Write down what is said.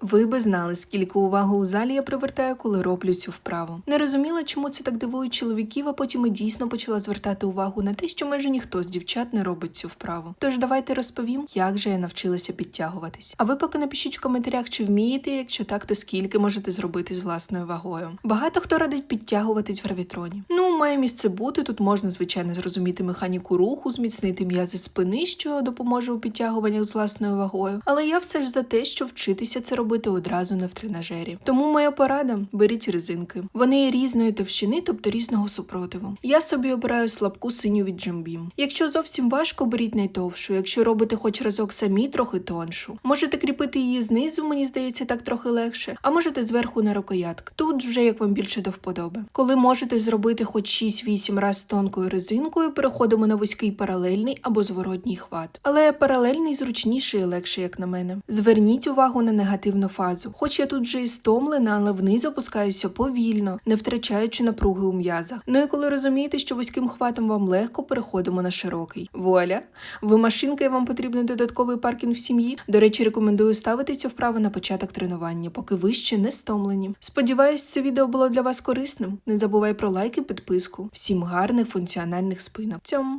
Ви би знали, скільки уваги у залі я привертаю, коли роблю цю вправу. Не розуміла, чому це так дивує чоловіків, а потім і дійсно почала звертати увагу на те, що майже ніхто з дівчат не робить цю вправу. Тож давайте розповім, як же я навчилася підтягуватись. А ви поки напишіть в коментарях, чи вмієте, якщо так, то скільки можете зробити з власною вагою. Багато хто радить підтягуватись в гравітроні. Ну, має місце бути. Тут можна, звичайно, зрозуміти механіку руху, зміцнити м'язи спини, що допоможе у підтягуваннях з власною вагою. Але я все ж за те, що вчитися це робити одразу не в тренажері. Тому моя порада беріть резинки. Вони є різної товщини, тобто різного супротиву. Я собі обираю слабку синю від Jim Якщо зовсім важко, беріть найтовшу. Якщо робите хоч разок самі, трохи тоншу. Можете кріпити її знизу, мені здається, так трохи легше, а можете зверху на рукоятку. Тут вже як вам більше до вподоби. Коли можете зробити хоч 6-8 раз тонкою резинкою, переходимо на вузький паралельний або зворотній хват. Але паралельний зручніший і легший, як на мене. Зверніть увагу на негативну фазу. Хоч я тут вже і стомлена, але вниз опускаюся повільно, не втрачаючи напруги у м'язах. Ну і коли розумієте, що вузьким хватом вам легко, переходимо на широкий. Вуаля! Ви машинка і вам потрібен додатковий паркінг в сім'ї. До речі, рекомендую ставити цю вправу на початок тренування, поки ви ще не стомлені. Сподіваюсь, це відео було для вас корисним. Не забувай про лайк і підписку. Всім гарних функціональних спинок. Цьому!